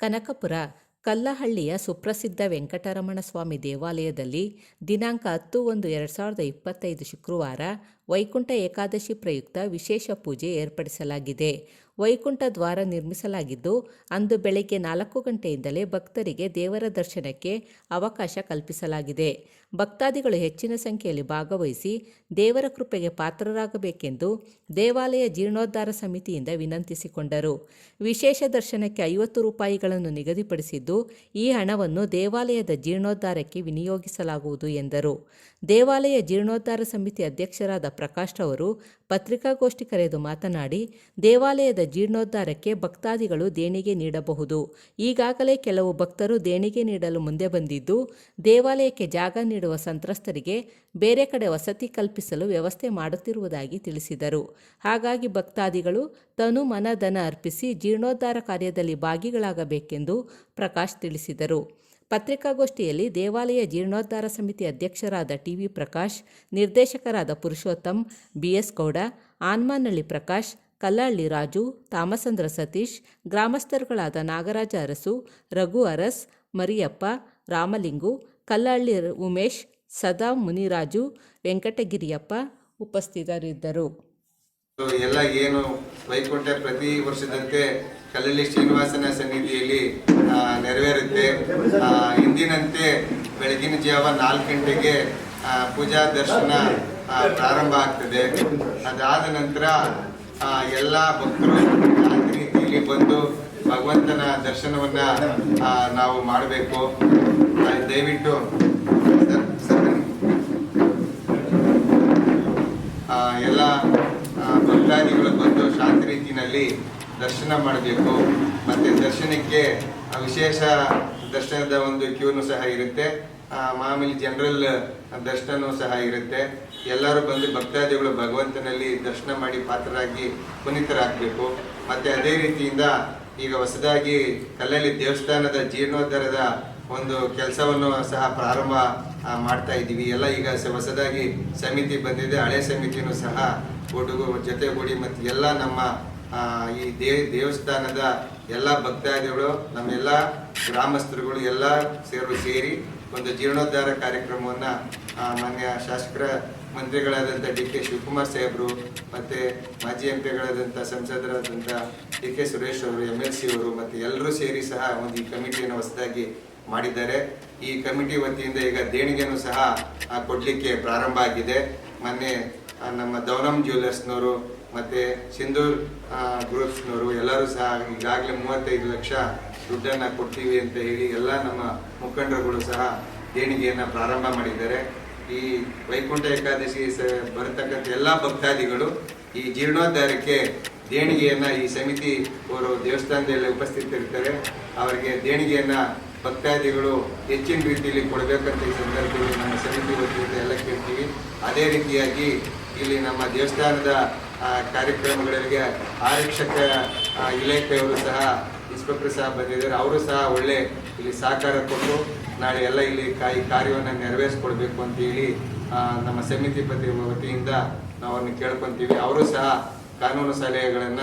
ಕನಕಪುರ ಕಲ್ಲಹಳ್ಳಿಯ ಸುಪ್ರಸಿದ್ಧ ವೆಂಕಟರಮಣ ಸ್ವಾಮಿ ದೇವಾಲಯದಲ್ಲಿ ದಿನಾಂಕ ಹತ್ತು ಒಂದು ಎರಡು ಸಾವಿರದ ಇಪ್ಪತ್ತೈದು ಶುಕ್ರವಾರ ವೈಕುಂಠ ಏಕಾದಶಿ ಪ್ರಯುಕ್ತ ವಿಶೇಷ ಪೂಜೆ ಏರ್ಪಡಿಸಲಾಗಿದೆ. ವೈಕುಂಠ ದ್ವಾರ ನಿರ್ಮಿಸಲಾಗಿದ್ದು, ಅಂದು ಬೆಳಗ್ಗೆ ನಾಲ್ಕು ಗಂಟೆಯಿಂದಲೇ ಭಕ್ತರಿಗೆ ದೇವರ ದರ್ಶನಕ್ಕೆ ಅವಕಾಶ ಕಲ್ಪಿಸಲಾಗಿದೆ. ಭಕ್ತಾದಿಗಳು ಹೆಚ್ಚಿನ ಸಂಖ್ಯೆಯಲ್ಲಿ ಭಾಗವಹಿಸಿ ದೇವರ ಕೃಪೆಗೆ ಪಾತ್ರರಾಗಬೇಕೆಂದು ದೇವಾಲಯ ಜೀರ್ಣೋದ್ಧಾರ ಸಮಿತಿಯಿಂದ ವಿನಂತಿಸಿಕೊಂಡರು. ವಿಶೇಷ ದರ್ಶನಕ್ಕೆ ಐವತ್ತು ರೂಪಾಯಿಗಳನ್ನು ನಿಗದಿಪಡಿಸಿದ್ದು, ಈ ಹಣವನ್ನು ದೇವಾಲಯದ ಜೀರ್ಣೋದ್ಧಾರಕ್ಕೆ ವಿನಿಯೋಗಿಸಲಾಗುವುದು ಎಂದರು. ದೇವಾಲಯ ಜೀರ್ಣೋದ್ಧಾರ ಸಮಿತಿ ಅಧ್ಯಕ್ಷರಾದ ಪ್ರಕಾಶ್ ಅವರು ಪತ್ರಿಕಾಗೋಷ್ಠಿ ಕರೆದು ಮಾತನಾಡಿ, ದೇವಾಲಯದ ಜೀರ್ಣೋದ್ಧಾರಕ್ಕೆ ಭಕ್ತಾದಿಗಳು ದೇಣಿಗೆ ನೀಡಬಹುದು. ಈಗಾಗಲೇ ಕೆಲವು ಭಕ್ತರು ದೇಣಿಗೆ ನೀಡಲು ಮುಂದೆ ಬಂದಿದ್ದು, ದೇವಾಲಯಕ್ಕೆ ಜಾಗ ನೀಡುವ ಸಂತ್ರಸ್ತರಿಗೆ ಬೇರೆ ಕಡೆ ವಸತಿ ಕಲ್ಪಿಸಲು ವ್ಯವಸ್ಥೆ ಮಾಡುತ್ತಿರುವುದಾಗಿ ತಿಳಿಸಿದರು. ಹಾಗಾಗಿ ಭಕ್ತಾದಿಗಳು ತನು ಮನ ಧನ ಅರ್ಪಿಸಿ ಜೀರ್ಣೋದ್ಧಾರ ಕಾರ್ಯದಲ್ಲಿ ಭಾಗಿಗಳಾಗಬೇಕೆಂದು ಪ್ರಕಾಶ್ ತಿಳಿಸಿದರು. ಪತ್ರಿಕಾಗೋಷ್ಠಿಯಲ್ಲಿ ದೇವಾಲಯ ಜೀರ್ಣೋದ್ಧಾರ ಸಮಿತಿ ಅಧ್ಯಕ್ಷರಾದ ಟಿವಿ ಪ್ರಕಾಶ್, ನಿರ್ದೇಶಕರಾದ ಪುರುಷೋತ್ತಮ್, ಬಿಎಸ್ ಗೌಡ ಆನ್ಮಾನಳ್ಳಿ ಪ್ರಕಾಶ್ ಕಲ್ಲಹಳ್ಳಿ ರಾಜು, ತಾಮಸಂದ್ರ ಸತೀಶ್, ಗ್ರಾಮಸ್ಥರುಗಳಾದ ನಾಗರಾಜ ಅರಸು, ರಘು ಅರಸ್, ಮರಿಯಪ್ಪ, ರಾಮಲಿಂಗು ಕಲ್ಲಹಳ್ಳಿ ಉಮೇಶ್ ಸದಾ ಮುನಿರಾಜು, ವೆಂಕಟಗಿರಿಯಪ್ಪ ಉಪಸ್ಥಿತರಿದ್ದರು. ಎಲ್ಲ ಏನು ವೈಕುಂಠ ಪ್ರತಿ ವರ್ಷದಂತೆ ಕಲ್ಲಳ್ಳಿ ಶ್ರೀನಿವಾಸನ ಸನ್ನಿಧಿಯಲ್ಲಿ ನೆರವೇರುತ್ತೆ. ಆ, ಇಂದಿನಂತೆ ಬೆಳಗಿನ ಜಾವ ನಾಲ್ಕು ಗಂಟೆಗೆ ಪೂಜಾ ದರ್ಶನ ಪ್ರಾರಂಭ ಆಗ್ತದೆ. ಅದಾದ ನಂತರ ಎಲ್ಲ ಭಕ್ತರು ರೀತಿಯಲ್ಲಿ ಬಂದು ಭಗವಂತನ ದರ್ಶನವನ್ನ ನಾವು ಮಾಡಬೇಕು. ದಯವಿಟ್ಟು ಸರ್, ಸರ್ ಬನ್ನಿ. ಆ, ಎಲ್ಲ ಆ, ಭಕ್ತಾದಿಗಳು ಬಂದು ಶಾಂತ ದರ್ಶನ ಮಾಡಬೇಕು. ಮತ್ತೆ ದರ್ಶನಕ್ಕೆ ವಿಶೇಷ ದರ್ಶನದ ಒಂದು ಕ್ಯೂನು ಸಹ ಇರುತ್ತೆ. ಮಾಮೂಲಿ ಜನರಲ್ ದರ್ಶನವೂ ಸಹ ಇರುತ್ತೆ. ಎಲ್ಲರೂ ಬಂದು ಭಕ್ತಾದಿಗಳು ಭಗವಂತನಲ್ಲಿ ದರ್ಶನ ಮಾಡಿ ಪಾತ್ರರಾಗಿ ಪುನೀತರಾಗಬೇಕು. ಮತ್ತೆ ಅದೇ ರೀತಿಯಿಂದ ಈಗ ಹೊಸದಾಗಿ ಕಲ್ಲಲ್ಲಿ ದೇವಸ್ಥಾನದ ಜೀರ್ಣೋದ್ಧಾರದ ಒಂದು ಕೆಲಸವನ್ನು ಸಹ ಪ್ರಾರಂಭ ಮಾಡ್ತಾ ಇದ್ದೀವಿ. ಎಲ್ಲ ಈಗ ಹೊಸದಾಗಿ ಸಮಿತಿ ಬಂದಿದೆ. ಹಳೆ ಸಮಿತಿನೂ ಸಹ ಒಡುಗು, ಜೊತೆಗೂಡಿ ಮತ್ತು ಎಲ್ಲ ನಮ್ಮ ಈ ದೇ, ದೇವಸ್ಥಾನದ ಎಲ್ಲ ಭಕ್ತಾದಿಗಳು, ನಮ್ಮೆಲ್ಲ ಗ್ರಾಮಸ್ಥರುಗಳು ಎಲ್ಲ ಸೇರು, ಸೇರಿ ಒಂದು ಜೀರ್ಣೋದ್ಧಾರ ಕಾರ್ಯಕ್ರಮವನ್ನು ಮಾನ್ಯ ಶಾಸಕರ ಮಂತ್ರಿಗಳಾದಂಥ ಡಿ ಕೆ ಶಿವಕುಮಾರ್ ಸಾಹೇಬರು ಮತ್ತು ಮಾಜಿ ಎಂ ಪಿಗಳಾದಂಥ ಸಂಸದರಾದಂಥ ಡಿ ಕೆ ಸುರೇಶ್ ಅವರು ಎಂ ಎಲ್ ಸಿ ಅವರು ಮತ್ತು ಎಲ್ಲರೂ ಸೇರಿ ಸಹ ಒಂದು ಈ ಕಮಿಟಿಯನ್ನು ಹೊಸದಾಗಿ ಮಾಡಿದ್ದಾರೆ. ಈ ಕಮಿಟಿ ವತಿಯಿಂದ ಈಗ ದೇಣಿಗೆನೂ ಸಹ ಕೊಡಲಿಕ್ಕೆ ಪ್ರಾರಂಭ ಆಗಿದೆ. ಮೊನ್ನೆ ನಮ್ಮ ದೌನಮ್ ಜ್ಯುವೆಲರ್ಸ್ನವರು ಮತ್ತೆ ಸಿಂಧೂರ್ ಗ್ರೂಪ್ಸ್ನವರು ಎಲ್ಲರೂ ಸಹ ಈಗಾಗಲೇ ಮೂವತ್ತೈದು ಲಕ್ಷ ದುಡ್ಡನ್ನು ಕೊಡ್ತೀವಿ ಅಂತ ಹೇಳಿ ಎಲ್ಲ ನಮ್ಮ ಮುಖಂಡರುಗಳು ಸಹ ದೇಣಿಗೆಯನ್ನು ಪ್ರಾರಂಭ ಮಾಡಿದ್ದಾರೆ. ಈ ವೈಕುಂಠ ಏಕಾದಶಿ ಸ, ಬರತಕ್ಕಂಥ ಎಲ್ಲ ಭಕ್ತಾದಿಗಳು ಈ ಜೀರ್ಣೋದ್ಧಾರಕ್ಕೆ ದೇಣಿಗೆಯನ್ನ ಈ ಸಮಿತಿ ಅವರು ದೇವಸ್ಥಾನದಲ್ಲಿ ಉಪಸ್ಥಿತರಿರ್ತಾರೆ. ಅವರಿಗೆ ದೇಣಿಗೆಯನ್ನ ಭಕ್ತಾದಿಗಳು ಹೆಚ್ಚಿನ ರೀತಿಯಲ್ಲಿ ಕೊಡಬೇಕಂತ ಈ ಸಂದರ್ಭದಲ್ಲಿ ನಮ್ಮ ಸಮಿತಿ ವತಿಯಿಂದ ಎಲ್ಲ ಕೇಳ್ತೀವಿ. ಅದೇ ರೀತಿಯಾಗಿ ಇಲ್ಲಿ ನಮ್ಮ ದೇವಸ್ಥಾನದ ಕಾರ್ಯಕ್ರಮಗಳಿಗೆ ಆರಕ್ಷಕ ಇಲಾಖೆಯವರು ಸಹ ಇನ್ಸ್ಪೆಕ್ಟರ್ ಸಹ ಬಂದಿದ್ದಾರೆ. ಅವರು ಸಹ ಒಳ್ಳೆ ಇಲ್ಲಿ ಸಹಕಾರ ಕೊಟ್ಟು ನಾಳೆ ಎಲ್ಲ ಇಲ್ಲಿ ಈ ಕಾರ್ಯವನ್ನು ನೆರವೇರಿಸ್ಕೊಡ್ಬೇಕು ಅಂತ ಹೇಳಿ ನಮ್ಮ ಸಮಿತಿ ಪತಿ ವತಿಯಿಂದ ನಾವು ಅವ್ರನ್ನ ಕೇಳ್ಕೊಂತೀವಿ. ಅವರು ಸಹ ಕಾನೂನು ಸಲಹೆಗಳನ್ನ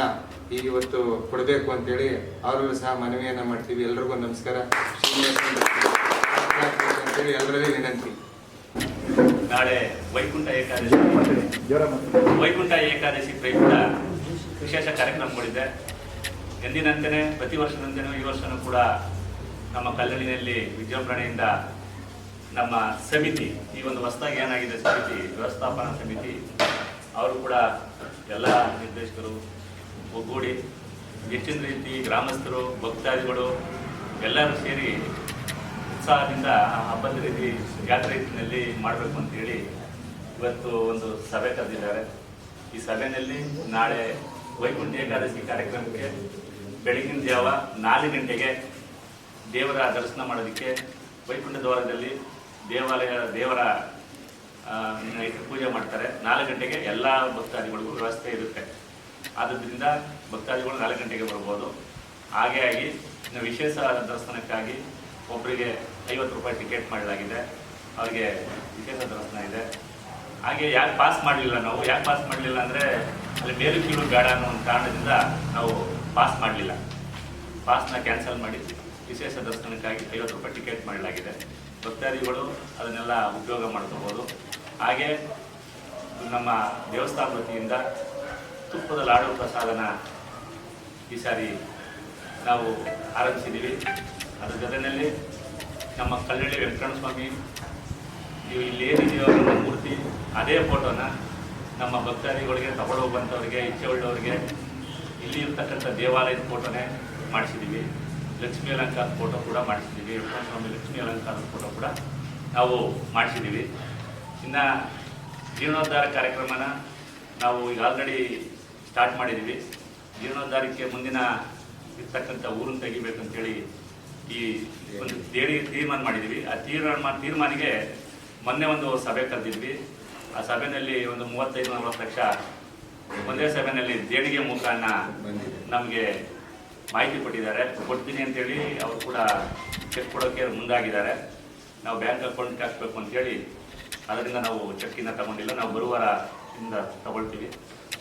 ಇವತ್ತು ಕೊಡಬೇಕು ಅಂತೇಳಿ ಅವರಲ್ಲೂ ಸಹ ಮನವಿಯನ್ನ ಮಾಡ್ತೀವಿ. ಎಲ್ರಿಗೂ ನಮಸ್ಕಾರ. ಅಂತೇಳಿ ಎಲ್ಲರಲ್ಲಿ ವಿನಂತಿ. ನಾಳೆ ವೈಕುಂಠ ಏಕಾದಶಿ. ವೈಕುಂಠ ಏಕಾದಶಿ ಪ್ರಯುಕ್ತ ವಿಶೇಷ ಕಾರ್ಯಕ್ರಮಗಳಿದೆ. ಎಂದಿನಂತೆಯೇ ಪ್ರತಿ ವರ್ಷದಂತೆಯೂ ಈ ವರ್ಷನೂ ಕೂಡ ನಮ್ಮ ಕಲ್ಲಣಿನಲ್ಲಿ ವಿಜೃಂಭಣೆಯಿಂದ ನಮ್ಮ ಸಮಿತಿ, ಈ ಒಂದು ಹೊಸದಾಗಿ ಏನಾಗಿದೆ ಸಮಿತಿ, ವ್ಯವಸ್ಥಾಪನಾ ಸಮಿತಿ, ಅವರು ಕೂಡ ಎಲ್ಲ ನಿರ್ದೇಶಕರು ಒಗ್ಗೂಡಿ, ಹೆಚ್ಚಿನ ರೀತಿ ಗ್ರಾಮಸ್ಥರು, ಭಕ್ತಾದಿಗಳು ಎಲ್ಲರೂ ಸೇರಿ ಉತ್ಸಾಹದಿಂದ ಆ ಹಬ್ಬದ ರೀತಿ ಯಾತ್ರೆ ರೀತಿಯಲ್ಲಿ ಮಾಡಬೇಕು ಅಂತೇಳಿ ಇವತ್ತು ಒಂದು ಸಭೆ ಕರೆದಿದ್ದಾರೆ. ಈ ಸಭೆಯಲ್ಲಿ ನಾಳೆ ವೈಕುಂಠ ಏಕಾದಶಿ ಕಾರ್ಯಕ್ರಮಕ್ಕೆ ಬೆಳಗಿನ ಜಾವ ನಾಲ್ಕು ಗಂಟೆಗೆ ದೇವರ ದರ್ಶನ ಮಾಡೋದಕ್ಕೆ ವೈಕುಂಠ ದ್ವಾರದಲ್ಲಿ ದೇವಾಲಯ ದೇವರ ಪೂಜೆ ಮಾಡ್ತಾರೆ. ನಾಲ್ಕು ಗಂಟೆಗೆ ಎಲ್ಲ ಭಕ್ತಾದಿಗಳಿಗೂ ವ್ಯವಸ್ಥೆ ಇರುತ್ತೆ. ಆದ್ದರಿಂದ ಭಕ್ತಾದಿಗಳು ನಾಲ್ಕು ಗಂಟೆಗೆ ಬರ್ಬೋದು. ಹಾಗೆ ಆಗಿ ವಿಶೇಷ ದರ್ಶನಕ್ಕಾಗಿ ಒಬ್ಬರಿಗೆ ಐವತ್ತು ರೂಪಾಯಿ ಟಿಕೆಟ್ ಮಾಡಲಾಗಿದೆ. ಅವರಿಗೆ ವಿಶೇಷ ದರ್ಶನ ಇದೆ. ಹಾಗೆ ಯಾಕೆ ಪಾಸ್ ಮಾಡಲಿಲ್ಲ ನಾವು? ಯಾಕೆ ಪಾಸ್ ಮಾಡಲಿಲ್ಲ ಅಂದರೆ ಅಲ್ಲಿ ಮೇಲು ಕೀಳು ಬೇಡ ಅನ್ನೋ ಒಂದು ಕಾರಣದಿಂದ ನಾವು ಪಾಸ್ ಮಾಡಲಿಲ್ಲ. ಪಾಸ್ನ ಕ್ಯಾನ್ಸಲ್ ಮಾಡಿ ವಿಶೇಷ ದರ್ಶನಕ್ಕಾಗಿ ಐವತ್ತು ರೂಪಾಯಿ ಟಿಕೆಟ್ ಮಾಡಲಾಗಿದೆ. ಭಕ್ತಾದಿಗಳು ಅದನ್ನೆಲ್ಲ ಉಪಯೋಗ ಮಾಡ್ಕೋಬೋದು. ಹಾಗೆ ನಮ್ಮ ದೇವಸ್ಥಾನ ವತಿಯಿಂದ ತುಪ್ಪದ ಲಾಡು ಪ್ರಸಾದನ ಈ ಸಾರಿ ನಾವು ಆರಂಭಿಸಿದ್ದೀವಿ. ಅದ್ರ ಜೊತೆಯಲ್ಲಿ ನಮ್ಮ ಕಲ್ಲಳ್ಳಿ ವೆಂಕಟರಮಣ ಸ್ವಾಮಿ ನೀವು ಇಲ್ಲಿ ಏನಿದೆಯೋ ನಮ್ಮ ಮೂರ್ತಿ ಅದೇ ಫೋಟೋನ ನಮ್ಮ ಭಕ್ತಾದಿಗಳಿಗೆ ತಗೊಳ್ಳೋಗುವಂಥವ್ರಿಗೆ ಇಚ್ಛೆ ಉಳ್ಳವ್ರಿಗೆ ಇಲ್ಲಿ ಇರ್ತಕ್ಕಂಥ ದೇವಾಲಯದ ಫೋಟೋನೇ ಮಾಡಿಸಿದ್ದೀವಿ ಲಕ್ಷ್ಮೀ ಅಲಂಕಾರದ ಫೋಟೋ ಕೂಡ ಮಾಡಿಸಿದ್ದೀವಿ ವೆಂಕಟರಮಣ ಸ್ವಾಮಿ ಲಕ್ಷ್ಮೀ ಅಲಂಕಾರದ ಫೋಟೋ ಕೂಡ ನಾವು ಮಾಡಿಸಿದ್ದೀವಿ ಇನ್ನು ಜೀರ್ಣೋದ್ಧಾರ ಕಾರ್ಯಕ್ರಮನ ನಾವು ಈಗ ಆಲ್ರೆಡಿ ಸ್ಟಾರ್ಟ್ ಮಾಡಿದ್ದೀವಿ ಜೀರ್ಣೋದ್ಧಾರಕ್ಕೆ ಮುಂದಿನ ಇರ್ತಕ್ಕಂಥ ಊರನ್ನು ತೆಗಿಬೇಕಂತೇಳಿ ಈ ಒಂದು ದೇಡಿ ತೀರ್ಮಾನ ಮಾಡಿದ್ವಿ ಆ ತೀರ್ಮಾನ ತೀರ್ಮಾನಿಗೆ ಮೊನ್ನೆ ಒಂದು ಸಭೆ ಕರೆದಿದ್ವಿ. ಆ ಸಭೆಯಲ್ಲಿ ಒಂದು ಮೂವತ್ತೈದು ನಲವತ್ತು ಲಕ್ಷ ಒಂದೇ ಸಭೆಯಲ್ಲಿ ದೇಣಿಗೆ ಮುಖಾನ ನಮಗೆ ಮಾಹಿತಿ ಕೊಟ್ಟಿದ್ದಾರೆ. ಕೊಡ್ತೀನಿ ಅಂತೇಳಿ ಅವರು ಕೂಡ ಚೆಕ್ ಕೊಡೋಕ್ಕೆ ಮುಂದಾಗಿದ್ದಾರೆ. ನಾವು ಬ್ಯಾಂಕ್ ಅಕೌಂಟ್ಗೆ ಹಾಕ್ಬೇಕು ಅಂತೇಳಿ. ಅದರಿಂದ ನಾವು ಚೆಕ್ಕಿನ ತಗೊಂಡಿಲ್ಲ. ನಾವು ಬರುವಾರ ಇಂದ ತಗೊಳ್ತೀವಿ.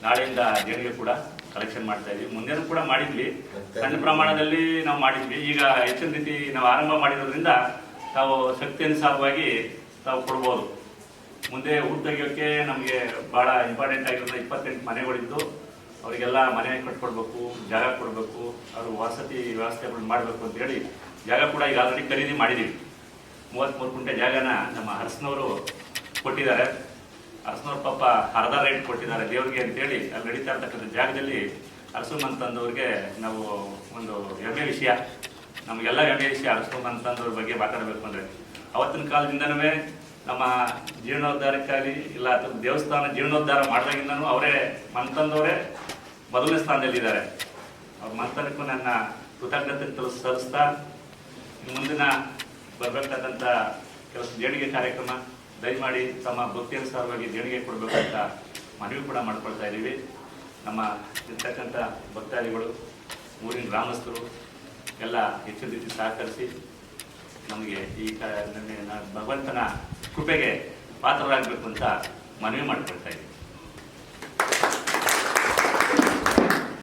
ನಾಳೆಯಿಂದ ಜನರಿಗೆ ಕೂಡ ಕಲೆಕ್ಷನ್ ಮಾಡ್ತಾ ಇದ್ವಿ. ಮುಂದೆನೂ ಕೂಡ ಮಾಡಿದ್ವಿ. ಸಣ್ಣ ಪ್ರಮಾಣದಲ್ಲಿ ನಾವು ಮಾಡಿದ್ವಿ. ಈಗ ಹೆಚ್ಚಿನ ರೀತಿ ನಾವು ಆರಂಭ ಮಾಡಿರೋದ್ರಿಂದ ತಾವು ಶಕ್ತಿ ಅನುಸಾರವಾಗಿ ತಾವು ಕೊಡ್ಬೋದು. ಮುಂದೆ ಊಟ ತೆಗಿಯೋಕ್ಕೆ ನಮಗೆ ಭಾಳ ಇಂಪಾರ್ಟೆಂಟ್ ಆಗಿರೋದು ಇಪ್ಪತ್ತೆಂಟು ಮನೆಗಳಿದ್ದು, ಅವರಿಗೆಲ್ಲ ಮನೆ ಕಟ್ಕೊಡ್ಬೇಕು, ಜಾಗ ಕೊಡಬೇಕು ಅವರು ವಸತಿ ವ್ಯವಸ್ಥೆಗಳು ಮಾಡಬೇಕು ಅಂತೇಳಿ ಜಾಗ ಕೂಡ ಈಗ ಆಲ್ರೆಡಿ ಖರೀದಿ ಮಾಡಿದ್ದೀವಿ ಮೂವತ್ತ್ಮೂರು ಗುಂಟೆ ಜಾಗನ ನಮ್ಮ ಹರಸನವರು ಕೊಟ್ಟಿದ್ದಾರೆ. ಹರಸನವ್ರ ಪಾಪ ಅರ್ಧ ರೇಟ್ ಕೊಟ್ಟಿದ್ದಾರೆ. ದೇವ್ರಿಗೆ ಅಂತೇಳಿ ಅಲ್ಲಿ ನಡೀತಾ ಇರ್ತಕ್ಕಂಥ ಜಾಗದಲ್ಲಿ ಹರಸು ಅಂತಂದವ್ರಿಗೆ ನಾವು ಒಂದು ಹೆಮ್ಮೆ ವಿಷಯ. ನಮಗೆಲ್ಲ ಹೆಮ್ಮೆ ವಿಷಯ ಹರಸು ಅಂತಂದವ್ರ ಬಗ್ಗೆ ಮಾತಾಡಬೇಕು ಅಂದರೆ. ಅವತ್ತಿನ ಕಾಲದಿಂದನೂ ನಮ್ಮ ಜೀರ್ಣೋದ್ಧಾರಕ್ಕಾಗಲಿ ಇಲ್ಲ, ಅಥವಾ ದೇವಸ್ಥಾನ ಜೀರ್ಣೋದ್ಧಾರ ಮಾಡಿದಾಗಿಂದನೂ ಅವರೇ ಮಂತಂದವರೇ ಮೊದಲನೇ ಸ್ಥಾನದಲ್ಲಿದ್ದಾರೆ. ಅವ್ರ ಮಂತನಕ್ಕೂ ನನ್ನ ಕೃತಜ್ಞತೆ ಸಲ್ಲಿಸ್ತಾ ಮುಂದಿನ ಬರಬೇಕಾದಂಥ ಕೆಲಸ, ದೇಣಿಗೆ ಕಾರ್ಯಕ್ರಮ ದಯಮಾಡಿ ತಮ್ಮ ಭಕ್ತಿ ಅನುಸಾರವಾಗಿ ದೇಣಿಗೆ ಕೊಡಬೇಕು ಅಂತ ಮನವಿ ಕೂಡ ಮಾಡ್ಕೊಳ್ತಾ ಇದ್ದೀವಿ. ನಮ್ಮ ಇರ್ತಕ್ಕಂಥ ಭಕ್ತಾದಿಗಳು, ಊರಿನ ಗ್ರಾಮಸ್ಥರು ಎಲ್ಲ ಹೆಚ್ಚಿನ ರೀತಿ ಸಹಕರಿಸಿ ನಮಗೆ ಈ ಭಗವಂತನ ಕೃಪೆಗೆ ಪಾತ್ರರಾಗಬೇಕು ಅಂತ ಮನವಿ ಮಾಡ್ಕೊಳ್ತಾ ಇದ್ದೀವಿ.